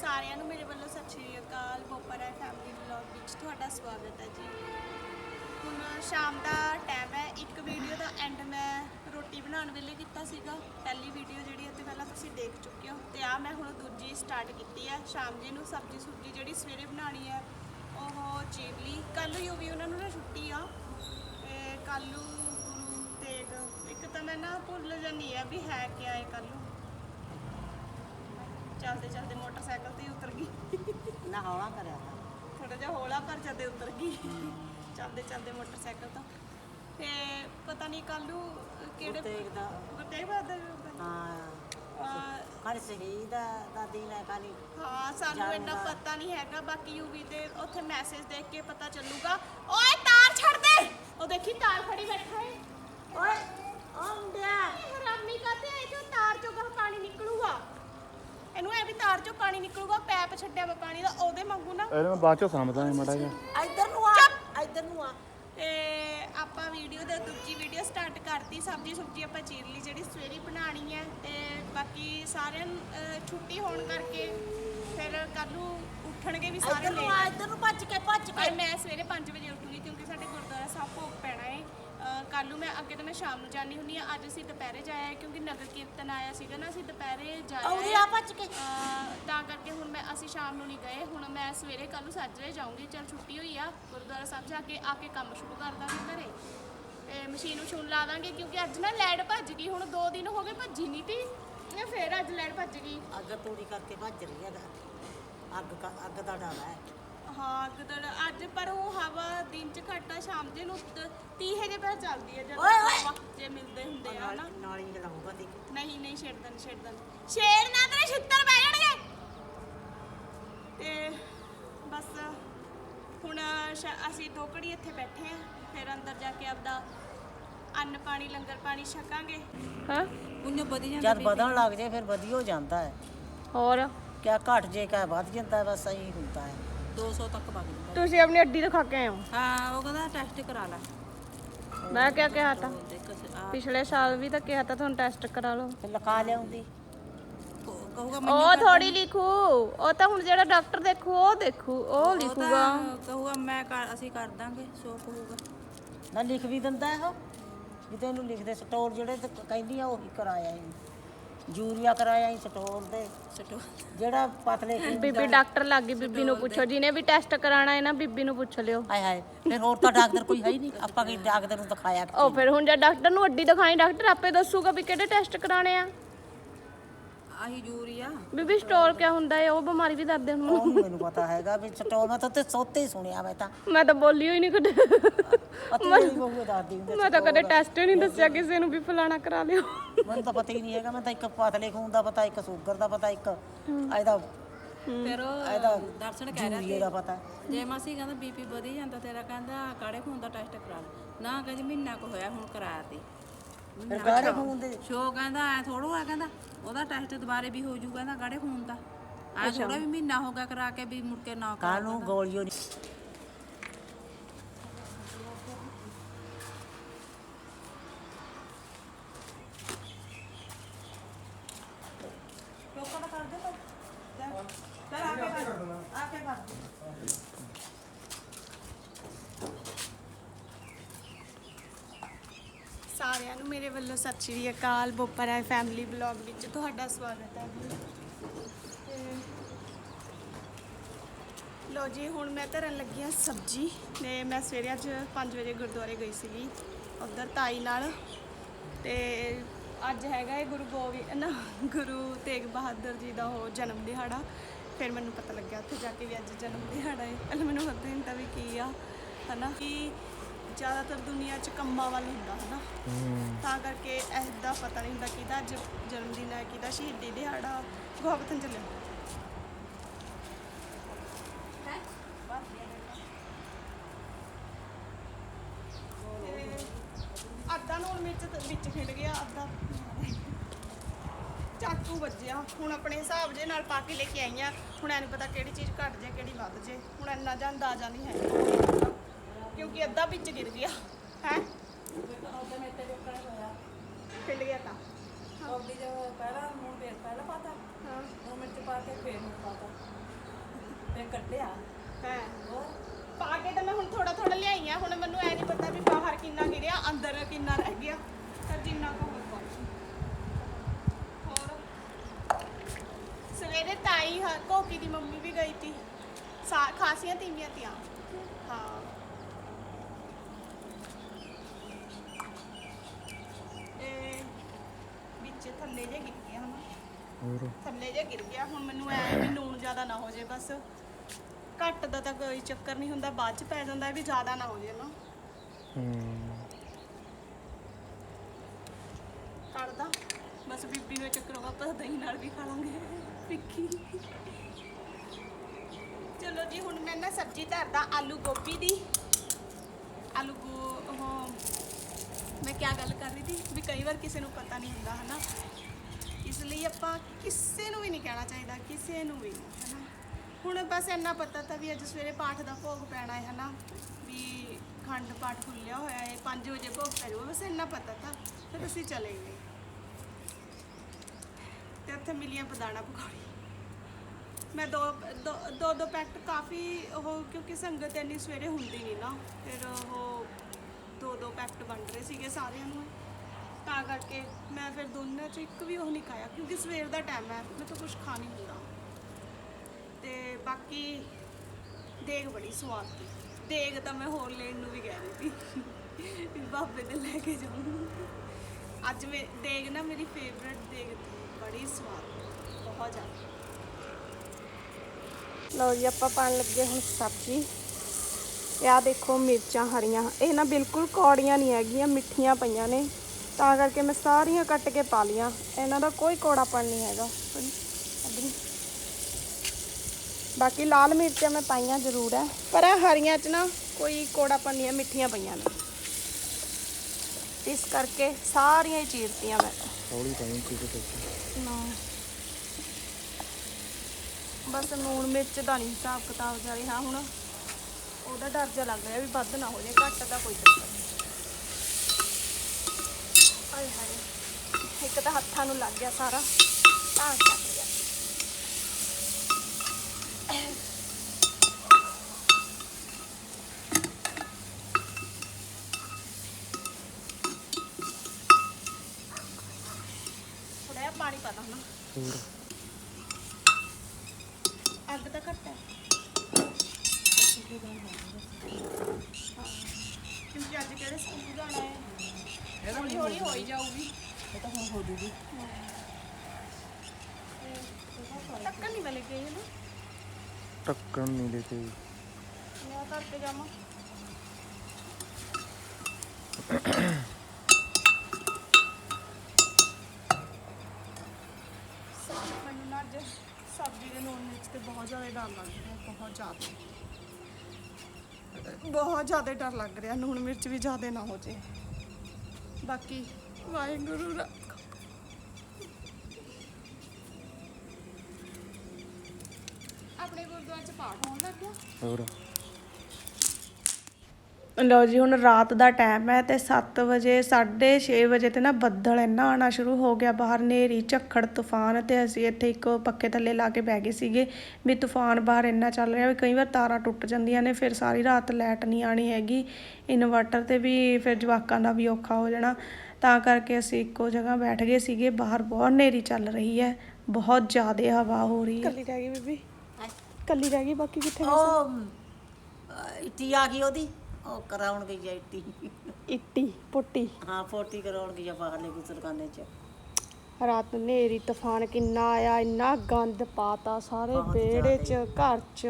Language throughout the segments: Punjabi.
ਸਾਰਿਆਂ ਨੂੰ ਮੇਰੇ ਵੱਲੋਂ ਸਤਿ ਸ਼੍ਰੀ ਅਕਾਲ, ਬੋਪਰਾ ਫੈਮਿਲੀ ਵਲੌਗ ਵਿੱਚ ਤੁਹਾਡਾ ਸਵਾਗਤ ਹੈ ਜੀ। ਹੁਣ ਸ਼ਾਮ ਦਾ ਟਾਈਮ ਹੈ, ਇੱਕ ਵੀਡੀਓ ਦਾ ਐਂਡ ਮੈਂ ਰੋਟੀ ਬਣਾਉਣ ਵੇਲੇ ਕੀਤਾ ਸੀਗਾ। ਪਹਿਲੀ ਵੀਡੀਓ ਜਿਹੜੀ ਉਹ ਤੇ ਪਹਿਲਾਂ ਤੁਸੀਂ ਦੇਖ ਚੁੱਕੇ ਹੋ। ਤੇ ਆ ਮੈਂ ਹੁਣ ਦੂਜੀ ਸਟਾਰਟ ਕੀਤੀ ਹੈ। ਸ਼ਾਮ ਜੀ ਨੂੰ ਸਬਜ਼ੀ ਸੁਬਜ਼ੀ ਜਿਹੜੀ ਸਵੇਰੇ ਬਣਾਉਣੀ ਹੈ, ਉਹ ਚੀਰ ਲਈ ਕੱਲ ਨੂੰ ਵੀ ਉਹਨਾਂ ਨੂੰ ਨਾ ਛੁੱਟੀ ਆ। ਤੇ ਕੱਲ ਨੂੰ ਗੁਰੂ ਤੇਗ ਇੱਕ ਤਾਂ ਮੈਂ ਨਾ ਭੁੱਲ ਜਾਂਦੀ ਆ ਵੀ ਹੈ ਕਿਆ ਹੈ ਕੱਲ ਨੂੰ। ਚੱਲਦੇ ਚੱਲਦੇ ਮੋਟਰਸਾਈਕਲ ਤੇ ਹੀ ਉਤਰ ਗਈ। ਨਾ ਹੌਲਾ ਕਰਿਆ। ਥੋੜਾ ਜਿਹਾ ਹੌਲਾ ਪਰ ਜਦੇ ਉਤਰ ਗਈ। ਚੱਲਦੇ ਚੱਲਦੇ ਮੋਟਰਸਾਈਕਲ ਤੋਂ। ਤੇ ਪਤਾ ਨਹੀਂ ਕੱਲ ਨੂੰ ਕਿਹੜੇ ਤੇਗ ਦਾ ਗੁਰਤੇਗ ਬਹਾਦਰ ਜੀ ਦਾ। ਹਾਂ। ਅਹ ਕੱਲ ਸ਼ਹੀਦ ਹੈ ਕਾਲੀ ਹਾਂ ਸਾਨੂੰ ਇੰਨਾ। ਪਤਾ ਨਹੀਂ ਹੈਗਾ ਬਾਕੀ ਯੂਵੀ ਦੇ ਉੱਥੇ ਮੈਸੇਜ ਦੇਖ ਕੇ ਪਤਾ ਚੱਲੂਗਾ। ਓਏ ਤਾਰ ਛੱਡ ਦੇ! ਉਹ ਦੇਖੀ ਤਾਰ ਫੜੀ ਬੈਠਾ ਹੈ ਓਏ ਓ ਮੁੰਡਿਆ ਹਰਾਮੀ ਕਾਤੇ ਜੋ ਤਾਰ ਚੋਂ ਗਾਹ ਪਾਣੀ ਨਿਕਲੂਗਾ। ਇਹਨੂੰ ਐ ਵੀ ਤਾਰ ਚੋਂ ਪਾਣੀ ਨਿਕਲੂਗਾ ਪੈਪ ਛੱਡਿਆ ਵਾ ਪਾਣੀ ਦਾ ਉਹਦੇ ਵਾਂਗੂ ਨਾ। ਇਹਨੂੰ ਮੈਂ ਬਾਅਦ ਚੋਂ ਸਮਝਦਾ ਹਾਂ ਮੜਾ ਜਿਹਾ। ਇੱਧਰ ਨੂੰ ਆ ਇੱਧਰ ਨੂੰ ਆ। ਤੇ ਆਪਾਂ ਵੀਡੀਓ ਦੇ ਦੂਜੀ ਵੀਡੀਓ ਸਟਾਰਟ ਕਰਤੀ ਸਬਜੀ ਸੁਬਜੀ ਆਪਾਂ ਚੀਰ ਲਈ ਜਿਹੜੀ ਸਵੇਰੇ ਬਣਾਣੀ ਹੈ ਤੇ ਬਾਕੀ ਸਾਰਿਆਂ ਨੂੰ ਅਹ, ਛੁੱਟੀ ਹੋਣ ਕਰਕੇ ਫਿਰ ਕੱਲ ਨੂੰ ਉੱਠਣਗੇ ਵੀ ਸਾਰੇ ਇੱਧਰ ਨੂੰ ਆ ਲੇਟ। ਇੱਧਰ ਨੂੰ ਭੱਜ ਕੇ ਭੱਜ ਪਰ ਕੇ ਮੈਂ ਸਵੇਰੇ 5 ਵਜੇ ਉੱਠੂਗੀ ਕਿਉਂਕਿ ਸਾਡੇ ਗੁਰਦੁਆਰਾ ਸਾਹਿਬ ਭੋਗ ਪੈਣਾ ਕੱਲ ਨੂੰ ਮੈਂ ਅੱਗੇ ਤਾਂ ਮੈਂ ਸ਼ਾਮ ਨੂੰ ਜਾਣੀ ਹੁੰਦੀ ਆ ਅੱਜ ਅਸੀਂ ਦੁਪਹਿਰੇ ਜਾਇਆ ਕਿਉਂਕਿ ਨਗਰ ਕੀਰਤਨ ਆਇਆ ਸੀਗਾ ਨਾ ਅਸੀਂ ਦੁਪਹਿਰੇ ਜਾਇਆ। ਆ ਭੱਜ ਕੇ? ਅਹ ਤਾਂ ਕਰਕੇ ਹੁਣ ਮੈਂ ਅਸੀਂ ਸ਼ਾਮ ਨੂੰ ਨਹੀਂ ਗਏ। ਹੁਣ ਮੈਂ ਸਵੇਰੇ ਕੱਲ ਨੂੰ ਸਾਜਰੇ ਜਾਊਂਗੀ। ਚਲ ਛੁੱਟੀ ਹੋਈ ਆ ਗੁਰਦੁਆਰਾ ਸਾਹਿਬ ਜਾ ਕੇ ਆ ਕੇ ਕੰਮ ਸ਼ੁਰੂ ਕਰ ਦਾਂਗੇ ਘਰੇ। ਤੇ ਮਸ਼ੀਨ ਮਸ਼ੂਨ ਲਾ ਦਾਂਗੇ ਕਿਉਂਕਿ ਅੱਜ ਨਾ ਲਾਈਟ ਭੱਜ ਗਈ। ਹੁਣ 2 ਦਿਨ ਹੋ ਗਏ ਭੱਜੀ ਨਹੀਂ ਤੀ ਇਹ ਫੇਰ ਅੱਜ ਲਾਈਟ ਭੱਜ ਗਈ। ਅੱਗ ਤੂੜੀ ਕਰਕੇ ਭੱਜ ਰਹੀ ਹੈ। ਅੱਗ ਅੱਗ ਦਾ ਡਰ ਹੈ। ਹਾਂ ਗਦੜ ਅੱਜ ਪਰ ਉਹ ਹਵਾ ਦਿਨ ਚ ਘੱਟ ਆ ਸ਼ਾਮ ਦੇ ਨੂੰ 30 ਜੇ ਪਰ ਚੱਲਦੀ ਹੈ ਜਦੋਂ ਓਏ, ਜੇ ਮਿਲਦੇ ਹੁੰਦੇ ਆ ਨਾ ਨਾਲ ਜਲਾਊਗਾ ਦੇਖ ਨਹੀਂ ਨਹੀਂ ਛੇੜਦਨ ਛੇੜਦਨ ਛੇੜ ਨਾ। ਤੇਰੇ ਛਿੱਤਰ ਪੈ ਜਾਣਗੇ! ਤੇ ਬਸ ਹੁਣ ਸ਼- ਅਸੀਂ ਦੋ ਘੜੀ ਇੱਥੇ ਬੈਠੇ ਆ ਫਿਰ ਅੰਦਰ ਜਾ ਕੇ ਆਪਦਾ ਅੰਨ ਪਾਣੀ ਲੰਗਰ ਪਾਣੀ ਛਕਾਂਗੇ। ਹਾਂ? ਉਹਨੇ ਵਧੀ ਜਦ ਵਧਣ ਲੱਗ ਜੇ ਫਿਰ ਵਧੀ ਹੋ ਜਾਂਦਾ ਹੈ। ਹੋਰ? ਕਿਆ ਘਟ ਜੇ ਕਿਆ ਵੱਧ ਜਾਂਦਾ ਹੈ, ਬਸ ਇਹੀ ਹੁੰਦਾ ਹੈ। 200 ਤੱਕ ਵਗ ਜਾਂਦਾ ਤੁਸੀਂ ਆਪਣੀ ਅੱਡੀ ਦਿਖਾ ਕੇ ਆਏ ਹੋ ਹਾਂ ਉਹ ਕਹਿੰਦਾ ਟੈਸਟ ਕਰਾ ਲੈ। ਮੈਂ ਕਿਆ ਕਿਹਾ ਤਾਂ? ਦੇਖ ਆ ਪਿਛਲੇ ਸਾਲ ਵੀ ਤਾਂ ਕਿਹਾ ਤਾਂ ਤੁਹਾਨੂੰ ਟੈਸਟ ਕਰਾ ਲਓ। ਤੇ ਲਕਾ ਲਿਆਉਂਦੀ। ਕਹੂਗਾ ਉਹ ਥੋੜੀ ਲਿਖੂ ਉਹ ਤਾਂ ਹੁਣ ਜਿਹੜਾ ਡਾਕਟਰ ਦੇਖੂ ਉਹ ਦੇਖੂ ਉਹ ਉਹ ਲਿਖੂਗਾ। ਤਾਂ ਕਹੂਗਾ ਮੈਂ ਕਰ ਅਸੀਂ ਕਰ ਦਾਂਗੇ ਸੋ ਕਹੂਗਾ ਨਾ ਲਿਖ ਵੀ ਦਿੰਦਾ ਹੈ ਉਹ ਵੀ ਤੈਨੂੰ ਲਿਖਦੇ ਸਟੋਰ ਜਿਹੜੇ ਤੇ ਕਹਿੰਦੀ ਆ ਉਹੀ ਕਰਾਇਆ ਹੀ ਯੂਰੀਆ ਕਰਾਇਆ ਹੀ ਸਟੋਰ ਦੇ। ਜਿਹੜਾ ਪਤਲੇ ਖੂਨ ਬੀਬੀ ਡਾਕਟਰ ਲੱਗ ਗਈ ਬੀਬੀ ਨੂੰ ਪੁੱਛੋ ਜਿਹਨੇ ਵੀ ਟੈਸਟ ਕਰਾਣਾ ਹੈ ਨਾ ਬੀਬੀ ਨੂੰ ਪੁੱਛ ਲਿਓ। ਹਾਏ ਹਾਏ ਫਿਰ ਹੋਰ ਤਾਂ ਡਾਕਟਰ ਕੋਈ ਹੈ ਹੀ ਨਹੀਂ। ਆਪਾਂ ਕਿ ਡਾਕਟਰ ਨੂੰ ਦਿਖਾਇਆ ਕਿ? ਉਹ ਫਿਰ ਹੁਣ ਜੇ ਡਾਕਟਰ ਨੂੰ ਅੱਡੀ ਦਿਖਾਈ ਡਾਕਟਰ ਆਪੇ ਦੱਸੂਗਾ ਵੀ ਕਿਹੜੇ ਟੈਸਟ ਕਰਾਣੇ ਆ। ਆਹੀ ਯੂਰੀਆ। ਬੀਬੀ ਸਟੋਰ ਕਿਆ ਹੁੰਦਾ ਹੈ ਉਹ ਬਿਮਾਰੀ ਵੀ ਦੱਸਦੇ ਹੁਣ। ਉਹ ਨੀ ਮੈਨੂੰ ਪਤਾ ਹੈਗਾ ਵੀ ਸਟੋਰ ਮੈਂ ਤਾਂ ਤੇ ਸੋਤੇ ਹੀ ਸੁਣਿਆ ਮੈਂ ਤਾਂ। ਮੈਂ ਤਾਂ ਬੋਲੀ ਹੋਈ ਨਹੀਂ ਕਦੇ। ਅਤੀ ਮੇਰੀ ਬਹੂ ਦਾਦੀ ਹੁੰਦੇ ਮੈਂ ਤਾਂ ਕਦੇ ਟੈਸਟ ਹੀ ਨਹੀਂ ਦੱਸਿਆ ਕਿਸੇ ਨੂੰ ਵੀ ਫਲਾਣਾ ਕਰਾ ਲਿਓ। ਮੈਨੂੰ ਤਾਂ ਪਤਾ ਹੀ ਨਹੀਂ ਹੈਗਾ ਮੈਂ ਤਾਂ ਇੱਕ ਪਤਲੇ ਖੂਨ ਦਾ ਪਤਾ ਇੱਕ ਸ਼ੂਗਰ ਦਾ ਪਤਾ ਇੱਕ ਇਹਦਾ ਫਿਰ ਉਹ ਇਹਦਾ ਦਰਸ਼ਨ ਕਹਿ ਰਿਹਾ ਦਾ ਪਤਾ। ਜੇ ਮਾਸੀ ਕਹਿੰਦਾ ਬੀਪੀ ਵਧੀ ਜਾਂਦਾ ਤੇਰਾ ਕਹਿੰਦਾ ਕਾੜੇ ਖੂਨ ਦਾ ਟੈਸਟ ਕਰਾ ਲੈ। ਨਾ ਕਹਿੰਦੀ ਮਹੀਨਾ ਕੁ ਹੋਇਆ ਹੁਣ ਕਰਾਇਆ ਤੀ ਫਿਰ ਗਾੜੇ ਖੂਨ ਦੇ ਸ਼ੋ ਕਹਿੰਦਾ ਐ ਥੋੜੋ ਆ ਕਹਿੰਦਾ ਉਹਦਾ ਟੈਸਟ ਦੁਬਾਰੇ ਵੀ ਹੋ ਜੂ ਕਹਿੰਦਾ ਖੂਨ ਦਾ। ਆ ਥੋੜਾ ਵੀ ਮਹੀਨਾ ਹੋ ਗਿਆ ਕਰਾ ਕੇ ਵੀ ਮੁੜ ਕੇ ਨਾ ਕਰਾ ਕਾਨੂੰ ਗੋਲੀਓ ਨਹੀਂ ਸਾਰਿਆਂ ਨੂੰ ਮੇਰੇ ਵੱਲੋਂ ਸਤਿ ਸ਼੍ਰੀ ਅਕਾਲ, ਬੋਪਰਾ ਫੈਮਿਲੀ ਬਲੌਗ ਵਿੱਚ ਤੁਹਾਡਾ ਸਵਾਗਤ ਹੈ। ਜੀ ਤੇ ਲੋ ਜੀ, ਹੁਣ ਮੈਂ ਧਰਨ ਲੱਗੀ ਹਾਂ ਸਬਜ਼ੀ ਤੇ ਮੈਂ ਸਵੇਰੇ ਅੱਜ 5 ਵਜੇ ਗੁਰਦੁਆਰੇ ਗਈ ਸੀਗੀ, ਉਧਰ ਤਾਈ ਨਾਲ। ਤੇ ਅੱਜ ਹੈਗਾ ਇਹ ਗੁਰੂ ਗੋਬਿੰਦ ਨਾ, ਗੁਰੂ ਤੇਗ ਬਹਾਦਰ ਜੀ ਦਾ ਉਹ ਜਨਮ ਦਿਹਾੜਾ। ਫਿਰ ਮੈਨੂੰ ਪਤਾ ਲੱਗਿਆ ਉੱਥੇ ਜਾ ਕੇ ਵੀ ਅੱਜ ਜਨਮ ਦਿਹਾੜਾ ਹੈ। ਪਹਿਲਾਂ ਮੈਨੂੰ ਪਤਾ ਨਹੀਂ ਤਾਂ ਵੀ ਕੀ ਆ, ਹਨਾ? ਕਿ ਜ਼ਿਆਦਾਤਰ ਦੁਨੀਆ 'ਚ ਕੰਮਾਂ ਵੱਲ ਹੁੰਦਾ ਹਨਾ? ਤਾਂ ਕਰਕੇ ਇਹਦਾ ਪਤਾ ਨਹੀਂ ਹੁੰਦਾ ਕਿਹਦਾ ਅੱਜ ਜਨਮ ਦਿਨ ਹੈ ਕਿਹਦਾ ਸ਼ਹੀਦੀ ਦਿਹਾੜਾ ਗੋਬਤਨ ਚੱਲਿਆ ਅੱਧਾ ਨੂਣ ਮਿਰਚ ਵਿੱਚ ਖਿੰਡ ਗਿਆ ਅੱਧਾ। ਚਾਕੂ ਵੱਜਿਆ। ਹੁਣ ਆਪਣੇ ਹਿਸਾਬ ਜੇ ਨਾਲ ਪਾ ਕੇ ਲੈ ਕੇ ਆਈਆਂ ਹੁਣ ਐ ਨਹੀਂ ਪਤਾ ਕਿਹੜੀ ਚੀਜ਼ ਘਟ ਜੇ ਕਿਹੜੀ ਵੱਧ ਜੇ। ਹੁਣ ਇੰਨਾ ਜਾਂ ਅੰਦਾਜ਼ਾ ਨਹੀਂ ਹੈ। ਕਿਉਂਕਿ ਅੱਧਾ ਵਿੱਚ ਗਿਰ ਗਿਆ। ਹੈ? ਖਿੰਡ ਗਿਆ ਤਾਂ। ਉਹਦੀ ਜੋ ਪਹਿਲਾਂ ਹੁਣ ਫੇਰ ਪਹਿਲਾਂ ਪਾਤਾ ਹਾਂ। ਦੋ ਮਿੰਟ ਪਾ ਕੇ ਫੇਰ ਨੂੰ ਪਾਤਾ। ਕੱਢਿਆ ਹੈ। ਪਾ ਕੇ ਤਾਂ ਮੈਂ ਹੁਣ ਥੋੜਾ ਥੋੜਾ ਲਿਆਈ ਆ ਹੁਣ ਮੈਨੂੰ ਐ ਨਹੀਂ ਪਤਾ ਵੀ ਬਾਹਰ ਕਿੰਨਾ ਗਿਰਿਆ ਅੰਦਰ ਕਿੰਨਾ ਰਹਿ ਗਿਆ। ਤਾਂ ਜਿੰਨਾ ਕੁ ਲੂੰ। ਹੋਰ? ਸਵੇਰੇ ਤਾਈ ਹ- ਕੋਕੀ ਦੀ ਮੰਮੀ ਵੀ ਗਈ ਤੀ। ਸਾ ਖਾਸੀਆਂ ਤੀਵੀਆਂ ਤੀਆਂ। ਹਾਂ ਇਹ ਵਿੱਚ ਥੱਲੇ ਜੇ ਗਿਰ ਗਿਆ ਹੁਣ। ਹੋਰ? ਥੱਲੇ ਜੇ ਗਿਰ ਗਿਆ। ਹੁਣ ਮੈਨੂੰ ਐ ਵੀ ਲੂਣ ਜ਼ਿਆਦਾ ਨਾ ਹੋ ਜੇ ਬਸ। ਘੱਟ ਦਾ ਤਾਂ ਕੋਈ ਚੱਕਰ ਨਹੀਂ ਹੁੰਦਾ। ਬਾਅਦ ਚ ਪੈ ਜਾਂਦਾ ਵੀ ਜ਼ਿਆਦਾ ਨਾ ਹੋ ਜੇ ਨਾ। ਹੂੰ। ਕੱਢਦਾ ਬਸ ਬੀਬੀ ਨੂੰ ਇਹ ਚੱਕਰ ਹੋਗਾ ਆਪਾਂ ਦਹੀਂ ਨਾਲ ਵੀ ਖਾ ਲਾਂਗੇ। ਫਿੱਕੀ। ਚਲੋ ਜੀ ਹੁਣ ਮੈਂ ਨਾ ਸਬਜ਼ੀ ਧਰਦਾ। ਆਲੂ ਗੋਭੀ ਦੀ। ਆਲੂ ਗੋ ਉਹ ਮੈਂ ਕੀ ਗੱਲ ਕਰ ਰਹੀ ਸੀ? ਵੀ ਕਈ ਵਾਰ ਕਿਸੇ ਨੂੰ ਪਤਾ ਨਹੀਂ ਹੁੰਦਾ, ਹਨਾ? ਇਸ ਲਈ ਆਪਾਂ ਕਿਸੇ ਨੂੰ ਵੀ ਨਹੀਂ ਕਹਿਣਾ ਚਾਹੀਦਾ, ਕਿਸੇ ਨੂੰ ਵੀ ਹਨਾ? ਹੁਣ ਬਸ ਇੰਨਾ ਪਤਾ ਤਾਂ ਵੀ ਅੱਜ ਸਵੇਰੇ ਪਾਠ ਦਾ ਭੋਗ ਪੈਣਾ ਹੈ, ਹਨਾ? ਵੀ ਖੰਡ ਪਾਠ ਖੁੱਲਿਆ ਹੋਇਆ ਹੈ 5 ਵਜੇ ਭੋਗ ਪੈ ਜਾਊਗਾ, ਬਸ ਇੰਨਾ ਪਤਾ ਤਾਂ, ਫਿਰ ਅਸੀਂ ਚਲੇ ਗਏ। ਤੇ ਉੱਥੇ ਮਿਲੀਆਂ ਪਦਾਣਾ ਪਕੌੜੀ ਮੈਂ ਦੋ ਦੋ ਦੋ ਦੋ ਪੈਕਟ ਕਾਫੀ ਉਹ ਕਿਉਂਕਿ ਸੰਗਤ ਇੰਨੀ ਸਵੇਰੇ ਹੁੰਦੀ ਨਹੀਂ ਨਾ, ਫਿਰ ਉਹ ਦੋ ਦੋ ਪੈਕਟ ਵੰਡ ਰਹੇ ਸੀਗੇ ਸਾਰਿਆਂ ਨੂੰ। ਤਾਂ ਕਰਕੇ ਮੈਂ ਫਿਰ ਦੋਨਾਂ ਚ ਇੱਕ ਵੀ ਉਹ ਨਹੀਂ ਖਾਇਆ, ਕਿਉਂਕਿ ਸਵੇਰ ਦਾ ਟਾਈਮ ਹੈ, ਮੈਂ ਤਾਂ ਕੁਝ ਖਾ ਨਹੀਂ ਹੁੰਦਾ। ਤੇ ਬਾਕੀ ਦੇਗ ਬੜੀ ਸਵਾਦ ਸੀ। ਦੇਗ ਤਾਂ ਮੈਂ ਹੋਰ ਲੈਣ ਨੂੰ ਵੀ ਕਹਿ ਰਹੀ ਸੀ। ਵੀ ਬਾਬੇ ਦੇ ਲੈ ਕੇ ਜਾਊਂ। ਅੱਜ ਮੈਂ, ਦੇਗ ਨਾ ਮੇਰੀ ਫੇਵਰਟ ਦੇਗ ਬੜੀ ਸਵਾਦ ਬਹੁਤ ਜ਼ਿਆਦਾ। ਲਓ ਜੀ, ਆਪਾਂ ਪਾਣ ਲੱਗੇ ਹੁਣ ਸਬਜ਼ੀ। ਇਹ ਆਹ ਦੇਖੋ ਮਿਰਚਾਂ ਹਰੀਆਂ। ਇਹ ਨਾ ਬਿਲਕੁਲ ਕੌੜੀਆਂ ਨਹੀਂ ਹੈਗੀਆਂ ਮਿੱਠੀਆਂ ਪਈਆਂ ਨੇ। ਤਾਂ ਕਰਕੇ ਮੈਂ ਸਾਰੀਆਂ ਕੱਟ ਕੇ ਪਾ ਲੀਆਂ ਇਹਨਾਂ ਦਾ ਕੋਈ ਕੌੜਾਪਣ ਨਹੀਂ ਹੈਗਾ। ਬਾਕੀ ਲਾਲ ਮਿਰਚਾਂ ਮੈਂ ਪਾਈਆਂ ਜ਼ਰੂਰ ਹੈ ਪਰ ਇਹ ਹਰੀਆਂ 'ਚ ਨਾ ਕੋਈ ਕੌੜਾਪਣ ਨਹੀਂ ਹੈ ਮਿੱਠੀਆਂ ਪਈਆਂ ਨੇ। ਇਸ ਕਰਕੇ ਸਾਰੀਆਂ ਹੀ ਚੀਰਤੀਆਂ ਮੈਂ। ਹੌਲੀ ਪਾਈ ਕੀ ਤੇ। ਨਾ। ਬਸ ਲੂਣ ਮਿਰਚ ਦਾ ਨਹੀਂ ਹਿਸਾਬ ਕਿਤਾਬ ਜਾ ਰਿਹਾ ਹੁਣ ਉਹਦਾ ਡਰ ਜਿਹਾ ਲੱਗ ਰਿਹਾ ਵੀ ਵੱਧ ਨਾ ਹੋ ਜਾਏ, ਘੱਟ ਦਾ ਕੋਈ ਚੱਕਰ ਨਹੀਂ। ਆਏ ਹਾਏ, ਇੱਕ ਤਾਂ ਹੱਥਾਂ ਨੂੰ ਲੱਗ ਗਿਆ ਸਾਰਾ, ਤਾਂ ਚੱਲ ਗਿਆ। ਪਾਣੀ ਪਾ ਦਾਂ ਹੋਰ ਅੱਗ ਤਾਂ ਘੱਟ ਹੈ ਹਾਂ। ਕਿਉਂਕਿ ਅੱਜ ਕਿਹੜੇ ਸਕੂਲ ਜਾਣਾ ਹੈ ਹੌਲੀ ਹੌਲੀ ਹੋਈ ਜਾਊਗੀ ਤਾਂ ਹੁਣ ਹੋ ਜੂਗੀ ਟੱਕਰ ਨਹੀਂ ਮਿਲ ਗਈ ਹੈ ਨਾ ਟੱਕਣ ਨਹੀਂ ਦੇ ਕੇ ਮੈਂ ਧਰ ਕੇ ਜਾਵਾਂ। ਮੈਨੂੰ ਨਾ ਅੱਜ ਸਬਜ਼ੀ ਦੇ ਨੂਨ ਮਿਰਚ ਤੇ ਬਹੁਤ ਜ਼ਿਆਦਾ ਡਰ ਲੱਗ ਰਿਹਾ ਬਹੁਤ ਜ਼ਿਆਦਾ। ਬਹੁਤ ਜ਼ਿਆਦਾ ਡਰ ਲੱਗ ਰਿਹਾ ਨੂਨ ਮਿਰਚ ਵੀ ਜ਼ਿਆਦਾ ਨਾ ਹੋ ਜੇ। ਬਾਕੀ ਵਾਹਿਗੁਰੂ ਰੱਖ ਆਪਣੇ ਗੁਰਦੁਆਰੇ ਚ ਪਾਠ ਹੋਣ ਲੱਗ ਗਿਆ ਹੋਰ। ਲਓ ਜੀ ਹੁਣ ਰਾਤ ਦਾ ਟਾਈਮ ਹੈ ਤੇ 7 ਵਜੇ 6:30 ਵਜੇ ਤੇ ਨਾ ਬੱਦਲ ਇੰਨਾ ਆਣਾ ਸ਼ੁਰੂ ਹੋ ਗਿਆ ਬਾਹਰ ਨੇਰੀ ਝੱਖੜ ਤੂਫਾਨ ਤੇ ਅਸੀਂ ਇੱਥੇ ਇੱਕ ਪੱਕੇ ਥੱਲੇ ਲਾ ਕੇ ਬਹਿ ਗਏ ਸੀਗੇ ਵੀ ਤੂਫਾਨ ਬਾਹਰ ਇੰਨਾ ਚੱਲ ਰਿਹਾ ਵੀ ਕਈ ਵਾਰ ਤਾਰਾਂ ਟੁੱਟ ਜਾਂਦੀਆਂ ਨੇ ਫਿਰ ਸਾਰੀ ਰਾਤ ਲਾਈਟ ਨਹੀਂ ਆਣੀ ਹੈਗੀ ਇਨਵਰਟਰ ਤੇ ਵੀ ਫਿਰ ਜਵਾਕਾਂ ਦਾ ਵੀ ਔਖਾ ਹੋ ਜਾਣਾ ਤਾਂ ਕਰਕੇ ਅਸੀਂ ਇੱਕੋ ਜਗ੍ਹਾ ਬੈਠ ਗਏ ਸੀਗੇ ਬਾਹਰ ਬਹੁਤ ਨੇਰੀ ਚੱਲ ਰਹੀ ਹੈ ਬਹੁਤ ਜ਼ਿਆਦਾ ਹਵਾ ਹੋ ਰਹੀ ਹੈ। ਕੱਲੀ ਰਹਿ ਗਈ ਬੀਬੀ। ਕੱਲੀ ਰਹਿ ਗਈ ਬਾਕੀ ਕਿੱਥੇ ਉਹ ਅਮ, ਅਹ, ਇੱਟੀ ਆ ਗਈ ਉਹਦੀ। ਉਹ ਕਰਾਉਣ ਗਈ ਆ ਇੱਟੀ। ਇੱਟੀ ਪੁੱਟੀ। ਹਾਂ ਪੋਟੀ ਕਰਾਉਣ ਗਈ ਆ ਬਾਹਰਲੇ ਗੁਸਲਖਾਨੇ ਚ। ਰਾਤ ਨੂੰ ਹਨੇਰੀ ਤੂਫਾਨ ਕਿੰਨਾ ਆਇਆ ਇੰਨਾ ਗੰਦ ਪਾਤਾ ਸਾਰੇ ਬਹੁਤ ਵਿਹੜੇ 'ਚ ਘਰ 'ਚ।